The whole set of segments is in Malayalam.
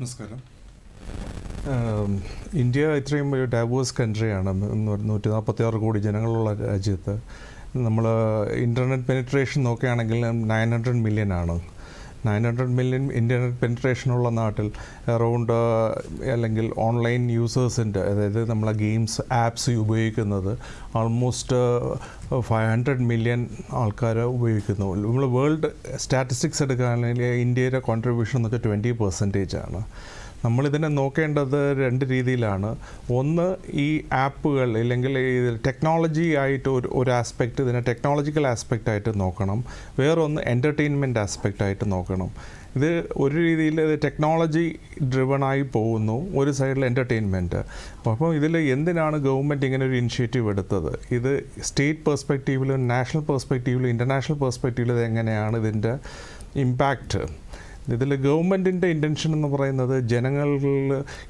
നമസ്കാരം. ഇന്ത്യ ഇത്രയും ഒരു ഡൈവേഴ്സ് കൺട്രിയാണ് നൂറ്റി നാൽപ്പത്തി ആറ് കോടി ജനങ്ങളുള്ള രാജ്യത്ത്. നമ്മൾ ഇന്റർനെറ്റ് പെനിട്രേഷൻ നോക്കുകയാണെങ്കിൽ നയൻ ഹൺഡ്രഡ് മില്യൺ ആണ്. നയൻ ഹൺഡ്രഡ് മില്യൺ ഇന്റർനെറ്റ് പെൻട്രേഷനുള്ള നാട്ടിൽ അറൗണ്ട് അല്ലെങ്കിൽ ഓൺലൈൻ യൂസേഴ്സിന്റെ അതായത് നമ്മളെ ഗെയിംസ് ആപ്സ് ഉപയോഗിക്കുന്നത് ആൾമോസ്റ്റ് ഫൈവ് ഹൺഡ്രഡ് മില്യൺ ആൾക്കാർ ഉപയോഗിക്കുന്നു. നമ്മൾ വേൾഡ് സ്റ്റാറ്റിസ്റ്റിക്സ് എടുക്കുകയാണെങ്കിൽ ഇന്ത്യയുടെ കോൺട്രിബ്യൂഷൻ എന്ന് വെച്ചാൽ ട്വന്റി പെർസെന്റേജ് ആണ്. നമ്മളിതിനെ നോക്കേണ്ടത് രണ്ട് രീതിയിലാണ്. ഒന്ന് ഈ ആപ്പുകൾ അല്ലെങ്കിൽ ടെക്നോളജി ആയിട്ട് ഒരു ഒരു ആസ്പെക്റ്റ് ഇതിനെ ടെക്നോളജിക്കൽ ആസ്പെക്റ്റ് ആയിട്ട് നോക്കണം. വേറൊന്ന് എന്റർടൈൻമെന്റ് ആസ്പെക്റ്റ് ആയിട്ട് നോക്കണം. ഇത് ഒരു രീതിയിൽ ഇത് ടെക്നോളജി ഡ്രിവണായി പോകുന്നു ഒരു സൈഡിൽ എന്റർടൈൻമെന്റ് അപ്പോൾ ഇതിൽ എന്തിനാണ് ഗവൺമെന്റ് ഇങ്ങനെ ഒരു ഇനിഷ്യേറ്റീവ് എടുത്തത്? ഇത് സ്റ്റേറ്റ് പെർസ്പെക്റ്റീവിലും നാഷണൽ പെർസ്പെക്റ്റീവിലും ഇന്റർനാഷണൽ പെർസ്പെക്റ്റീവിലും എങ്ങനെയാണ് ഇതിന്റെ ഇമ്പാക്റ്റ് ഇതിൽ ഗവൺമെന്റിന്റെ ഇന്റൻഷൻ എന്ന് പറയുന്നത് ജനങ്ങളിൽ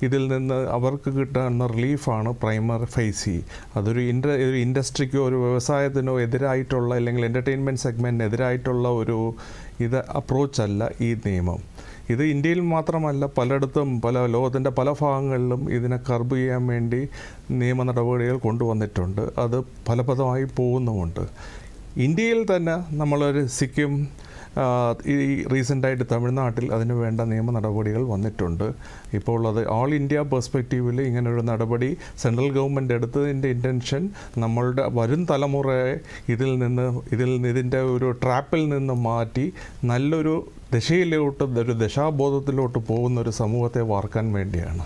ഇതിൽ നിന്ന് അവർക്ക് കിട്ടുന്ന റിലീഫാണ് പ്രൈമറി ഫേസി അതൊരു ഇൻഡ ഒരു ഇൻഡസ്ട്രിക്കോ ഒരു വ്യവസായത്തിനോ എതിരായിട്ടുള്ള അല്ലെങ്കിൽ എന്റർടൈൻമെന്റ് സെഗ്മെന്റിന് എതിരായിട്ടുള്ള ഒരു ഇത് അപ്രോച്ചല്ല ഈ നിയമം. ഇത് ഇന്ത്യയിൽ മാത്രമല്ല പലയിടത്തും പല ലോകത്തിന്റെ പല ഭാഗങ്ങളിലും ഇതിനെ കർബ് ചെയ്യാൻ വേണ്ടി നിയമ നടപടികൾ കൊണ്ടുവന്നിട്ടുണ്ട്. അത് ഫലപ്രദമായി പോകുന്നുമുണ്ട്. ഇന്ത്യയിൽ തന്നെ നമ്മളൊരു സിക്കിം ഈ റീസെന്റായിട്ട് തമിഴ്നാട്ടിൽ അതിന് വേണ്ട നിയമ നടപടികൾ വന്നിട്ടുണ്ട്. ഇപ്പോൾ ഉള്ളത് ഓൾ ഇന്ത്യ പെർസ്പെക്റ്റീവിൽ ഇങ്ങനൊരു നടപടി സെൻട്രൽ ഗവൺമെന്റ് എടുത്തതിന്റെ ഇന്റൻഷൻ നമ്മളുടെ വരും തലമുറയെ ഇതിൽ നിന്ന് ഇതിൽ ഇതിന്റെ ഒരു ട്രാപ്പിൽ നിന്ന് മാറ്റി നല്ലൊരു ദശയിലോട്ട് ഒരു ദശാബോധത്തിലോട്ട് പോകുന്ന ഒരു സമൂഹത്തെ വാർക്കാൻ വേണ്ടിയാണ്.